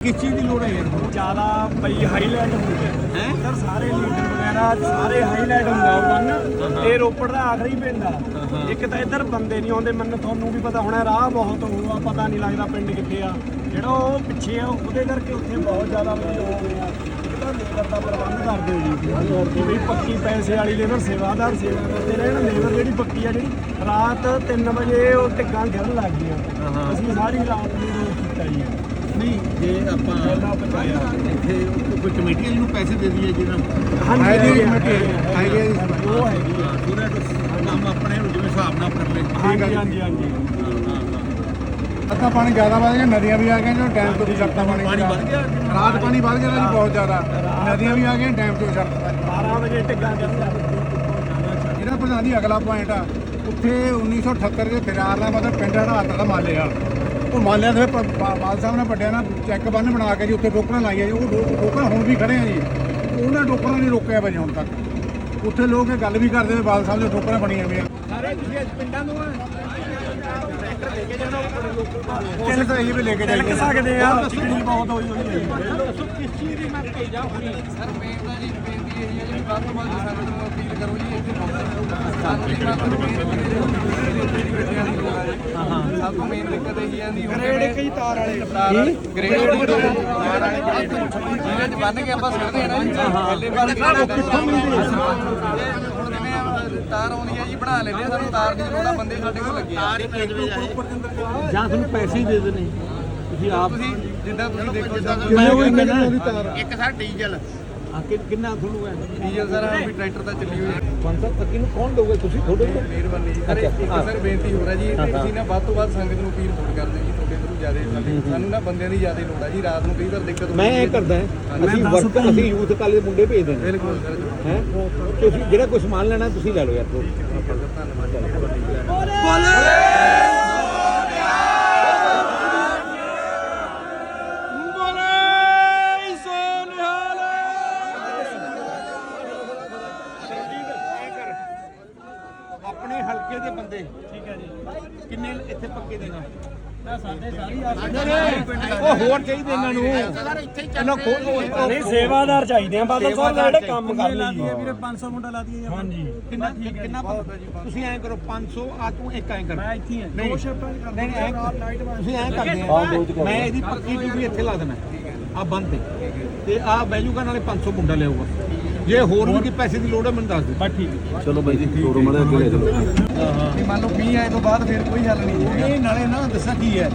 ਕਿਸ ਚੀਜ਼ ਦੀ ਲੋੜ ਹੈ ਯਾਰ? ਜ਼ਿਆਦਾ ਬਈ ਹਾਈਲਾਈਟ ਹੁੰਦੇ ਹੈਂ? ਸਰ ਸਾਰੇ ਲੀਡਰ ਵਗੈਰਾ ਸਾਰੇ ਹਾਈਲਾਈਟ ਹੁੰਦਾ ਉਹ ਬੰਨ। ਇਹ ਰੋਪੜ ਦਾ ਆਖਰੀ ਪਿੰਡ ਆ। ਇੱਕ ਤਾਂ ਇੱਧਰ ਬੰਦੇ ਨਹੀਂ ਆਉਂਦੇ ਮੈਨੂੰ ਤੁਹਾਨੂੰ ਵੀ ਪਤਾ ਹੋਣਾ ਰਾਹ ਬਹੁਤ ਹੋਊਗਾ ਪਤਾ ਨਹੀਂ ਲੱਗਦਾ ਪਿੰਡ ਕਿੱਥੇ ਆ। ਜਿਹੜਾ ਉਹ ਪਿੱਛੇ ਆ ਉਹਦੇ ਕਰਕੇ ਉੱਥੇ ਬਹੁਤ ਜ਼ਿਆਦਾ ਬਈ ਹੋ ਗਿਆ ਇਹਦਾ ਲੇਬਰ ਦਾ ਪ੍ਰਬੰਧ ਕਰਦੇ ਹੋ। ਜੀ ਬਈ ਪੱਕੀ ਪੈਸੇ ਵਾਲੀ ਲੇਬਰ ਸੇਵਾਦਾਰ ਸੇਵਾ ਕਰਦੇ ਰਹਿਣ। ਲੇਬਰ ਜਿਹੜੀ ਪੱਕੀ ਆ ਜਿਹੜੀ ਰਾਤ 3 ਵਜੇ ਉਹ ਟਿੱਗਾਂ ਗਿਰਨ ਲੱਗ ਗਈਆਂ। ਅਸੀਂ ਸਾਰੀ ਰਾਤ ਨੂੰ ਕੀਤਾ ਜੀ। ਨਹੀਂ ਜੇ ਆਪਾਂ। ਇੱਥੇ ਕੋਈ ਕਮੇਟੀ ਵਾਲੀ ਨੂੰ ਪੈਸੇ ਦੇ ਦਈਏ ਜਿਹਨਾਂ ਹਾਂਜੀ, ਆ, ਕਮੇਟੀ ਆ, ਆ ਜੀ। ਉਹ ਆ। ਹਾਂ, ਕੁ ਕੰਮ ਆਪਣੇ ਨੂੰ ਜਿਵੇਂ ਹਿਸਾਬ ਨਾਲ ਆਪਣੇ ਹਾਂਜੀ ਹਾਂਜੀ ਹਾਂਜੀ। ਅੱਧਾ ਪਾਣੀ ਜ਼ਿਆਦਾ ਵਧ ਗਿਆ ਨਦੀਆਂ ਵੀ ਆ ਗਈਆਂ ਜੋ ਡੈਮ ਤੋਂ ਵੀ ਛੱਡਤਾ ਪਾਣੀ ਪਾਣੀ ਵੱਧ ਗਿਆ? ਰਾਤ ਪਾਣੀ ਵੱਧ ਗਿਆ ਜੀ ਬਹੁਤ ਜ਼ਿਆਦਾ। ਨਦੀਆਂ ਵੀ ਆ ਗਈਆਂ ਡੈਮ ਤੋਂ ਛੱਡਤਾ 12 ਵਜੇ ਟਿੱਗਾ ਇਹਦਾ ਪ੍ਰਧਾਨ ਅਗਲਾ ਪੁਆਇੰਟ ਆ। ਉੱਥੇ 1978 ਦੇ ਫਿਰਾਰ ਨਾਲ ਮਤਲਬ ਪਿੰਡ ਹੜਾਤ ਦਾ ਮਾਲਿਆ ਉਹ ਮਾਲਿਆ ਦੇ ਪ- ਬਾ- ਬਾਲ ਸਾਹਿਬ ਨੇ ਵੱਡਿਆਂ ਨਾਲ ਚੈੱਕ ਬੰਨ ਬਣਾ ਕੇ ਜੀ ਉੱਥੇ ਟੋਕਰਾਂ ਲਾਈਆਂ ਜੀ। ਉਹ ਡੋ- ਟੋਕਰਾਂ ਹੁਣ ਵੀ ਖੜੇ ਆ ਜੀ। ਉਹਨਾਂ ਟੋਕਰਾਂ ਨਹੀਂ ਰੋਕਿਆ ਵਜੇ ਹੁਣ ਤੱਕ। ਉੱਥੇ ਲੋਕ ਇਹ ਗੱਲ ਵੀ ਕਰਦੇ ਨੇ ਬਾਲ ਸਾਹਿਬ ਦੇ ਟੋਕਰਾਂ ਬਣੀਆਂ ਹੋਈਆਂ ਕਿੰਨੇ ਤਾਂ ਇਹੀ ਵੀ ਲੈ ਕੇ ਤਿਲਕ ਜਾਈਏ ਸਕਦੇ ਆ। ਚਿਕਣੀ ਬਹੁਤ ਹੋਈ ਹੋਈ ਹੈ ਸਭ ਤੋਂ ਮੇਨ ਦਿੱਕਤ ਇਹ ਆਂਦੀ ਗ੍ਰੇਡ ਕਈ ਤਾਰ ਵਾਲੇ। ਗ੍ਰੇਡ ਤਾਰ ਵਾਲੇ ਜਿਹਦੇ ਚ ਬੰਨ ਕੇ ਆਪਾਂ ਸਿੱਟਦੇ ਆ ਨਾ ਜੀ ਪਹਿਲੇ ਵਾਰ ਕਿੱਥੋਂ ਮਿਲਦੀ ਹੈ ਹੁਣ ਜਿਵੇਂ ਆਹ ਤਾਰ ਆਉਂਦੀ ਹੈ ਜੀ ਬਣਾ ਲੈਂਦੇ ਆ ਸਾਨੂੰ ਤਾਰ ਦੀ ਲੋੜ ਆ ਬੰਦੇ ਸਾਡੇ ਕੋਲ ਲੱਗੇ ਆ। ਜਾਂ। ਤੁਹਾਨੂੰ ਪੈਸੇ ਹੀ ਦੇ ਦੇਣੇ। ਤੁਸੀਂ ਆਪ ਤੁਸੀਂ ਜਿੱਦਾਂ ਤੁਸੀਂ ਦੇਖੋ ਸਭ ਮੈਂ ਉਹ ਕਹਿੰਦਾ ਇੱਕ ਸਰ ਡੀਜ਼ਲ। ਆ ਕਿ ਕਿੰਨਾ ਤੁਹਾਨੂੰ ਹੈ? ਡੀਜ਼ਲ ਸਰ ਵੀ ਟਰੈਕਟਰ ਤਾਂ ਚੱਲੀ ਹੋਈ ਹੈ। ਪੰਜ ਨੂੰ ਕੌਣ ਦੋਗੇ ਤੁਸੀਂ ਕੋਲ ਮਿਹਰਬਾਨੀ ਜੀ। ਸਰ ਇੱਕ ਸਰ ਬੇਨਤੀ ਹੋ ਰਹੀ ਜੀ ਤੁਸੀਂ ਨਾ ਵੱਧ ਤੋਂ ਵੱਧ ਸੰਗਤ ਨੂੰ ਅਪੀਲ ਹੋਰ ਕਰਦੇ ਜੀ ਤੁਹਾਡੇ ਤੋਂ ਜ਼ਿਆਦਾ ਸਾਨੂੰ ਨਾ ਬੰਦਿਆਂ ਦੀ ਜ਼ਿਆਦਾ ਲੋੜ ਆ ਜੀ ਰਾਤ ਨੂੰ ਕਈ ਵਾਰ ਦਿੱਕਤ ਮੈਂ ਇਹ ਕਰਦਾ ਅਸੀਂ ਵਰਕ ਅਸੀਂ ਯੂਥ ਕਾਲਜ ਦੇ ਮੁੰਡੇ ਭੇਜ ਦਿੰਦੇ ਬਿਲਕੁਲ ਸਰ ਹੈ? ਤੁਸੀਂ ਜਿਹੜਾ ਕੋਈ ਸਮਾਨ ਲੈਣਾ ਤੁਸੀਂ ਲੈ ਲਓ ਯਾਰ ਹਲਕੇ ਦੇ ਬੰਦੇ? ਠੀਕ ਹੈ ਜੀ। ਕਿੰਨੇ ਇੱਥੇ ਪੱਕੇ ਦੇਣਾ ਨਾ? ਸਾਡੇ ਸਾਰੀ ਉਹ ਹੋਰ ਚਾਹੀਦੇ ਇਹਨਾਂ ਨੂੰ। ਇਹਨਾਂ ਕੋਲ ਨਹੀਂ ਸੇਵਾਦਾਰ ਚਾਹੀਦੇ ਆ ਬਾਦਲ ਸਾਹਿਬ ਜਿਹੜੇ ਕੰਮ ਕਰ ਲਈ ਵੀਰੇ 500 ਮੁੰਡਾ ਲਾ ਦਈਏ ਹਾਂਜੀ। ਕਿੰਨਾ ਕਿੰਨਾ ਤੁਸੀਂ ਐਂ ਕਰੋ 500 ਆ ਤੂੰ ਇੱਕ ਐਂ ਕਰ। ਮੈਂ ਇੱਥੇ ਹਾਂ ਨਹੀਂ ਦੋ ਸ਼ਿਫਟਾਂ ਚ ਨਹੀਂ ਨਹੀਂ, ਐਂ ਤੁਸੀਂ ਐਂ ਕਰਦੇ ਆ ਮੈਂ ਇਹਦੀ ਪੱਕੀ ਡਿਊਟੀ ਇੱਥੇ ਲਾ ਦੇਣਾ। ਆ ਬੰਦ ਤੇ। ਤੇ ਆ ਬੈਜੂਗਾ ਨਾਲੇ 500 ਮੁੰਡਾ ਲਿਆਊਗਾ। ਜੇ ਹੋਰ ਵੀ ਕੋਈ ਪੈਸੇ ਦੀ ਲੋੜ ਹੈ ਮੈਨੂੰ ਦੱਸ ਦਿਓ। ਬਸ ਠੀਕ ਹੈ। ਚਲੋ ਬਾਈ ਜੀ ਤੋਰੋ ਮੜੇ ਅੱਗੇ ਲੈ ਚਲੋ ਵੀ ਮੰਨ ਲਓ ਮੀਂਹ ਆਏ ਤੋਂ ਬਾਅਦ ਫਿਰ ਕੋਈ ਹੱਲ ਨਹੀਂ ਹੈ। ਇਹ ਨਾਲੇ ਨਾ ਦੱਸਾਂ ਕੀ ਹੈ।